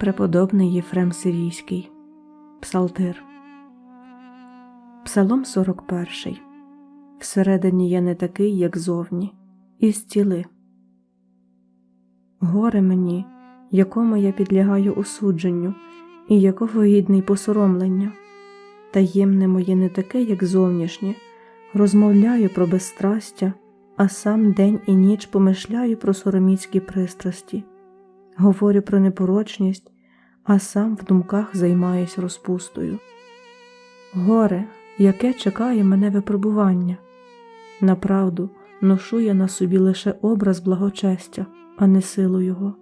Преподобний Єфрем Сирійський, Псалтир, Псалом 41. Всередині я не такий, як зовні, і зціли. Горе мені, якому я підлягаю осудженню, і якого гідний посоромлення. Таємне моє не таке, як зовнішнє, розмовляю про безстрастя, а сам день і ніч помишляю про сороміцькі пристрасті, говорю про непорочність, а сам в думках займаюсь розпустою. Горе, яке чекає мене випробування. Направду, ношу я на собі лише образ благочестя, а не силу Його.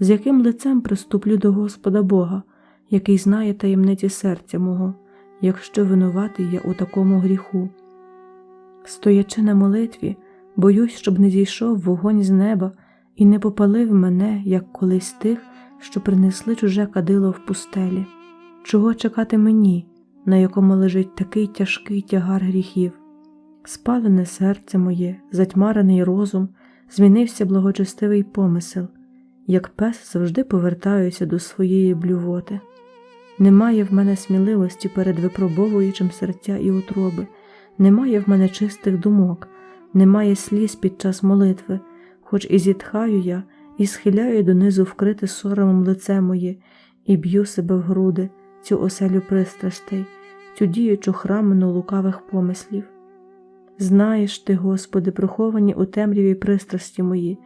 З яким лицем приступлю до Господа Бога, який знає таємниці серця мого, якщо винуватий я у такому гріху. Стоячи на молитві, боюсь, щоб не зійшов вогонь з неба і не попалив мене, як колись тих, що принесли чуже кадило в пустелі. Чого чекати мені, на якому лежить такий тяжкий тягар гріхів? Спалене серце моє, затьмарений розум, змінився благочестивий помисел, як пес завжди повертаюся до своєї блювоти. Немає в мене сміливості перед випробовуючим серця і утроби, немає в мене чистих думок, немає сліз під час молитви, хоч і зітхаю я, і схиляю донизу вкрите соромом лице моє, і б'ю себе в груди, цю оселю пристрастей, цю діючу храмину лукавих помислів. Знаєш ти, Господи, приховані у темряві пристрасті мої,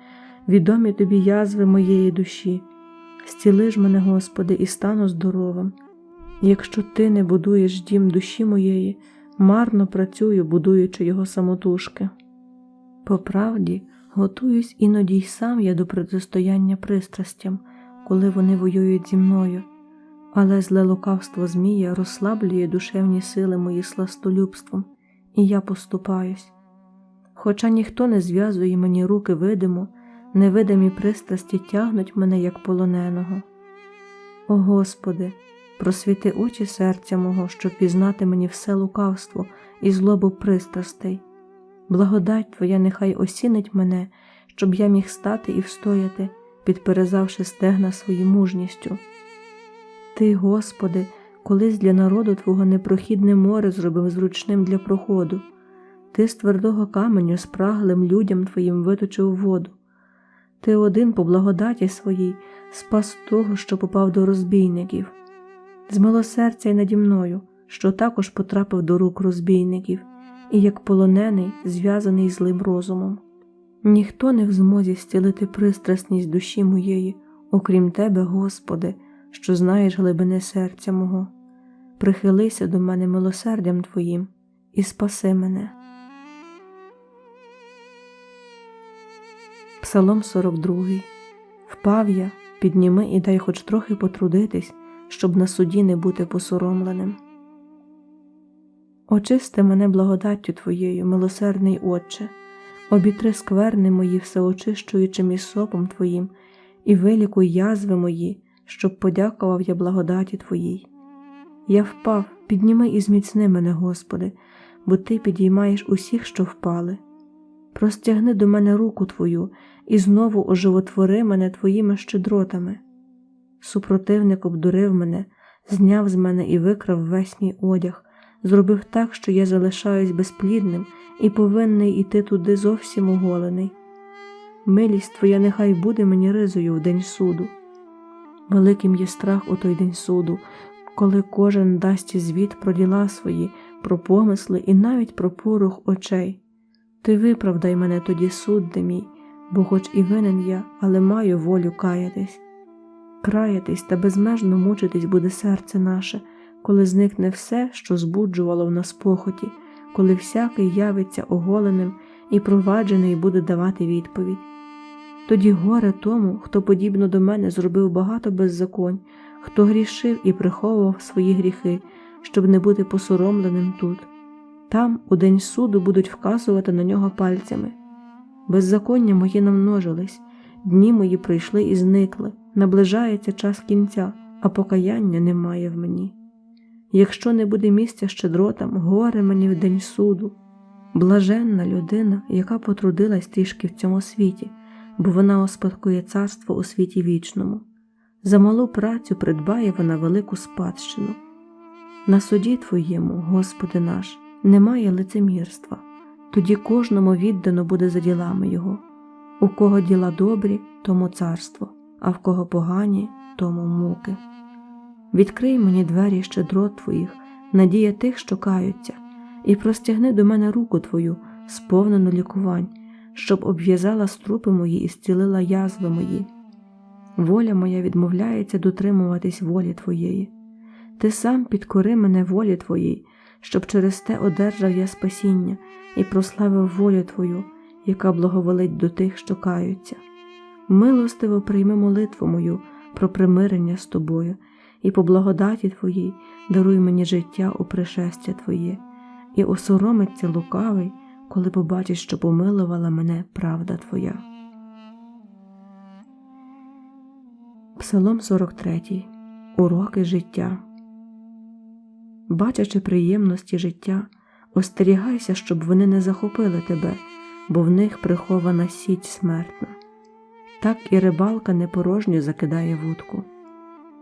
відомі тобі язви моєї душі. Зціли ж мене, Господи, і стану здоровим. Якщо ти не будуєш дім душі моєї, марно працюю, будуючи його самотужки. По правді, готуюсь іноді й сам я до протистояння пристрастям, коли вони воюють зі мною, але зле лукавство Змія розслаблює душевні сили мої сластолюбством, і я поступаюсь. Хоча ніхто не зв'язує мені руки видимо, невидимі пристрасті тягнуть мене як полоненого. О Господи, просвіти очі серця мого, щоб пізнати мені все лукавство і злобу пристрастей. Благодать Твоя нехай осінить мене, щоб я міг стати і встояти, підперезавши стегна свої мужністю. Ти, Господи, колись для народу Твого непрохідне море зробив зручним для проходу, Ти з твердого каменю спраглим людям Твоїм виточив воду. Ти один по благодаті своїй спас того, що попав до розбійників. З милосердя й наді мною, що також потрапив до рук розбійників, і як полонений, зв'язаний злим розумом. Ніхто не в змозі зцілити пристрасність душі моєї, окрім Тебе, Господи, що знаєш глибини серця мого. Прихилися до мене милосердям Твоїм і спаси мене. Псалом 42 Впав я, підніми і дай хоч трохи потрудитись, щоб на суді не бути посоромленим. Очисти мене благодаттю Твоєю, милосердний Отче, обітри скверни мої всеочищуючим ісопом Твоїм, і вилікуй язви мої, щоб подякував я благодаті Твоїй. Я впав, підніми і зміцни мене, Господи, бо Ти підіймаєш усіх, що впали. Простягни до мене руку Твою і знову оживотвори мене Твоїми щедротами. Супротивник обдурив мене, зняв з мене і викрав весь мій одяг, зробив так, що я залишаюсь безплідним і повинний іти туди зовсім оголений. Милість Твоя нехай буде мені ризою в день суду. Великим є страх у той день суду, коли кожен дасть звіт про діла свої, про помисли і навіть про порух очей. Ти виправдай мене тоді, судде мій, бо хоч і винен я, але маю волю каятись. Краятись та безмежно мучитись буде серце наше, коли зникне все, що збуджувало в нас похоті, коли всякий явиться оголеним і проваджений буде давати відповідь. Тоді горе тому, хто подібно до мене зробив багато беззаконь, хто грішив і приховував свої гріхи, щоб не бути посоромленим тут. Там, у день суду, будуть вказувати на нього пальцями. Беззаконня мої намножились, дні мої прийшли і зникли, наближається час кінця, а покаяння немає в мені. Якщо не буде місця щедротам, горе мені в день суду. Блаженна людина, яка потрудилась трішки в цьому світі, бо вона успадкує царство у світі вічному. За малу працю придбає вона велику спадщину. На суді Твоєму, Господи наш, немає лицемірства, тоді кожному віддано буде за ділами Його. У кого діла добрі, тому царство, а в кого погані, тому муки. Відкрий мені двері щедрот Твоїх, надія тих, що каються, і простягни до мене руку Твою, сповнену лікувань, щоб обв'язала струпи мої і зцілила язви мої. Воля моя відмовляється дотримуватись волі Твоєї. Ти сам підкори мене волі Твоїй, щоб через те одержав я спасіння і прославив волю Твою, яка благоволить до тих, що каються. Милостиво прийми молитву мою про примирення з тобою, і по благодаті Твоїй даруй мені життя у пришестя Твоє, і осоромиться лукавий, коли побачить, що помилувала мене правда Твоя. Псалом 43. Уроки життя. Бачачи приємності життя, остерігайся, щоб вони не захопили тебе, бо в них прихована сіть смертна. Так і рибалка непорожньо закидає вудку.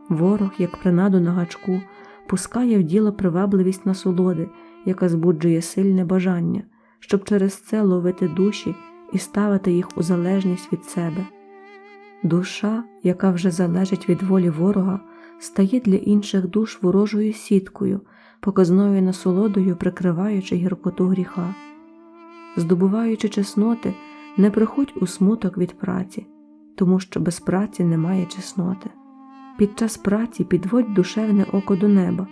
Ворог, як принаду на гачку, пускає в діло привабливість насолоди, яка збуджує сильне бажання, щоб через це ловити душі і ставити їх у залежність від себе. Душа, яка вже залежить від волі ворога, стає для інших душ ворожою сіткою, показною насолодою, прикриваючи гіркоту гріха. Здобуваючи чесноти, не приходь у смуток від праці, тому що без праці немає чесноти. Під час праці підводь душевне око до неба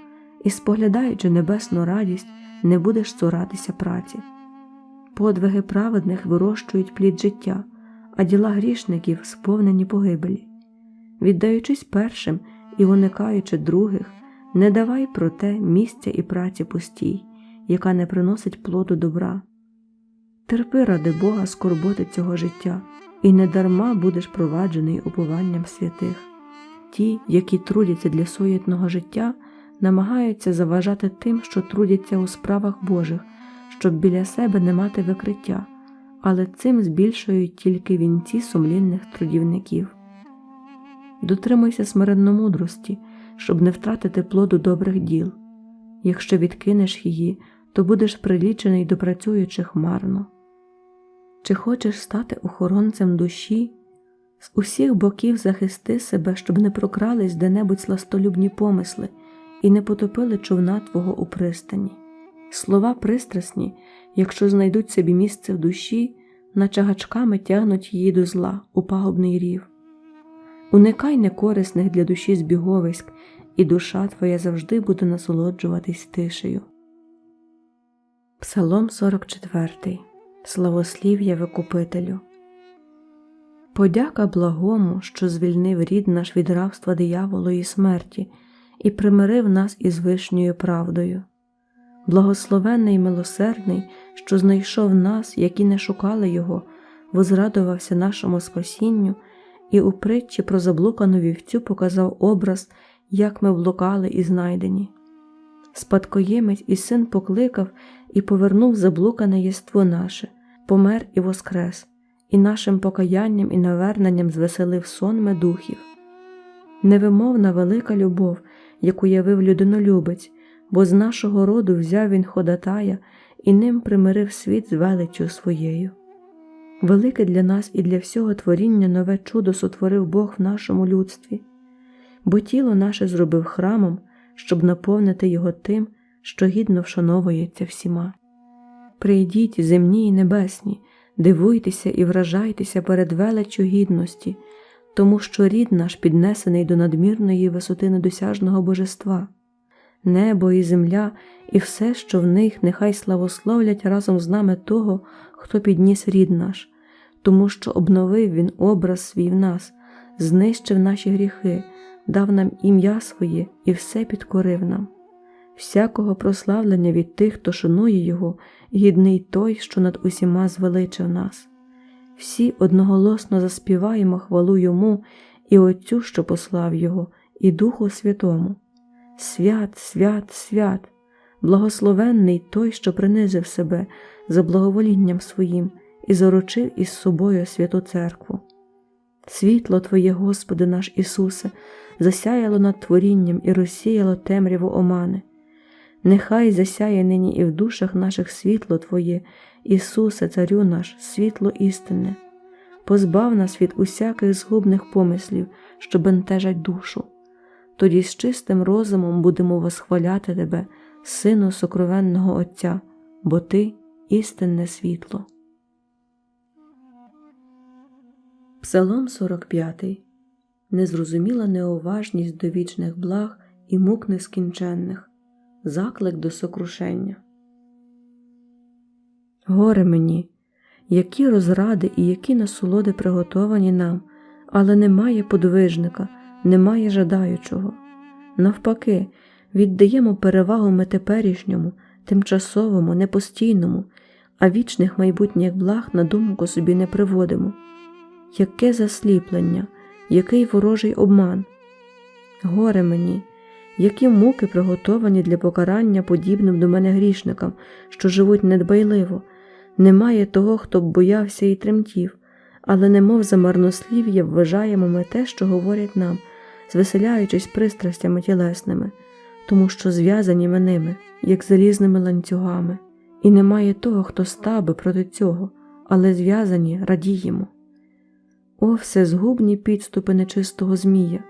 і, споглядаючи небесну радість, не будеш цуратися праці. Подвиги праведних вирощують плід життя, а діла грішників сповнені погибелі. Віддаючись першим і уникаючи других, не давай проте місця і праці пустій, яка не приносить плоду добра. Терпи ради Бога скорботи цього життя, і недарма будеш проваджений упованням святих. Ті, які трудяться для суєтного життя, намагаються заважати тим, що трудяться у справах Божих, щоб біля себе не мати викриття, але цим збільшують тільки вінці сумлінних трудівників. Дотримуйся смиренномудрості, щоб не втратити плоду добрих діл. Якщо відкинеш її, то будеш прилічений до працюючих марно. Чи хочеш стати охоронцем душі? З усіх боків захисти себе, щоб не прокрались де-небудь сластолюбні помисли і не потопили човна твого у пристані. Слова пристрасні, якщо знайдуть собі місце в душі, наче гачками тягнуть її до зла у пагубний рів. Уникай некорисних для душі збіговиськ, і душа твоя завжди буде насолоджуватись тишею. Псалом 44. Славослів'я Викупителю. Подяка благому, що звільнив рід наш від рабства дияволої смерті і примирив нас із вишньою правдою. Благословенний і милосердний, що знайшов нас, які не шукали Його, возрадувався нашому спасінню, і у притчі про заблукану вівцю показав образ, як ми блукали і знайдені. Спадкоємець і син покликав і повернув заблукане єство наше, помер і воскрес, і нашим покаянням і наверненням звеселив сонме духів. Невимовна велика любов, яку явив людинолюбець, бо з нашого роду взяв він ходатая і ним примирив світ з величчю своєю. Велике для нас і для всього творіння нове чудо сотворив Бог в нашому людстві, бо тіло наше зробив храмом, щоб наповнити його тим, що гідно вшановується всіма. Прийдіть, земні і небесні, дивуйтеся і вражайтеся перед величчю гідності, тому що рід наш піднесений до надмірної висоти недосяжного божества, небо і земля, і все, що в них, нехай славословлять разом з нами того, хто підніс рід наш, тому що обновив Він образ свій в нас, знищив наші гріхи, дав нам ім'я своє і все підкорив нам. Всякого прославлення від тих, хто шанує Його, гідний той, що над усіма звеличив нас. Всі одноголосно заспіваємо хвалу Йому і Отцю, що послав Його, і Духу Святому. Свят, свят, свят, благословенний той, що принизив себе за благоволінням своїм і заручив із собою святу церкву. Світло Твоє, Господи наш Ісусе, засяяло над творінням і розсіяло темряву омани. Нехай засяє нині і в душах наших світло Твоє, Ісусе, Царю наш, світло істинне. Позбав нас від усяких згубних помислів, що бентежать душу. Тоді з чистим розумом будемо восхваляти Тебе, Сину сокровенного Отця, бо Ти істинне світло. Псалом 45 Незрозуміла неуважність до вічних благ і мук нескінченних, заклик до сокрушення. Горе мені, які розради і які насолоди приготовані нам, але немає подвижника, немає жадаючого. Навпаки, віддаємо перевагу ми теперішньому, тимчасовому, непостійному, а вічних майбутніх благ на думку собі не приводимо. Яке засліплення, який ворожий обман. Горе мені, які муки приготовані для покарання подібним до мене грішникам, що живуть недбайливо, немає того, хто б боявся і тремтів, але немов за марнослів'я вважаємо ми те, що говорять нам, звеселяючись пристрастями тілесними, тому що зв'язані ми ними, як залізними ланцюгами, і немає того, хто став проти цього, але зв'язані радіємо. О, всезгубні підступи нечистого Змія,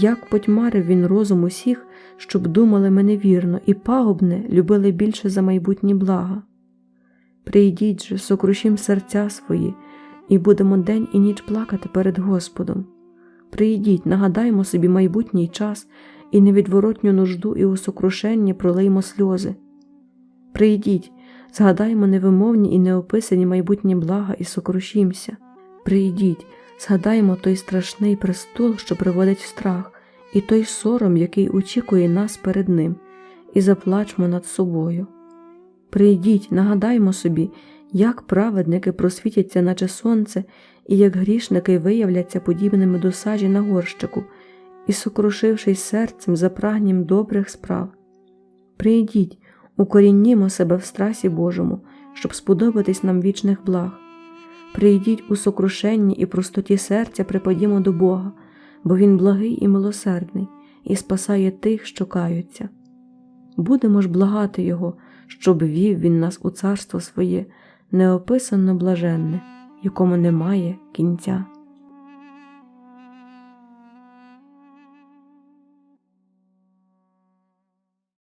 як потьмарив він розум усіх, щоб думали мене вірно, і пагубне любили більше за майбутні блага. Прийдіть же, сокрушім серця свої, і будемо день і ніч плакати перед Господом. Прийдіть, нагадаймо собі майбутній час і невідворотню нужду і у сокрушенні сльози. Прийдіть, згадаймо невимовні і неописані майбутні блага і сокрушімся. Прийдіть, згадаймо той страшний престол, що приводить в страх, і той сором, який очікує нас перед ним, і заплачмо над собою. Прийдіть, нагадаймо собі, як праведники просвітяться, наче сонце, і як грішники виявляться подібними до сажі на горщику, і, сокрушившись серцем за прагнім добрих справ. Прийдіть, укоріннімо себе в страсі Божому, щоб сподобатись нам вічних благ. Прийдіть у сокрушенні і простоті серця припадімо до Бога, бо Він благий і милосердний, і спасає тих, що каються. Будемо ж благати Його, щоб вів Він нас у царство своє, неописано блаженне, якому немає кінця.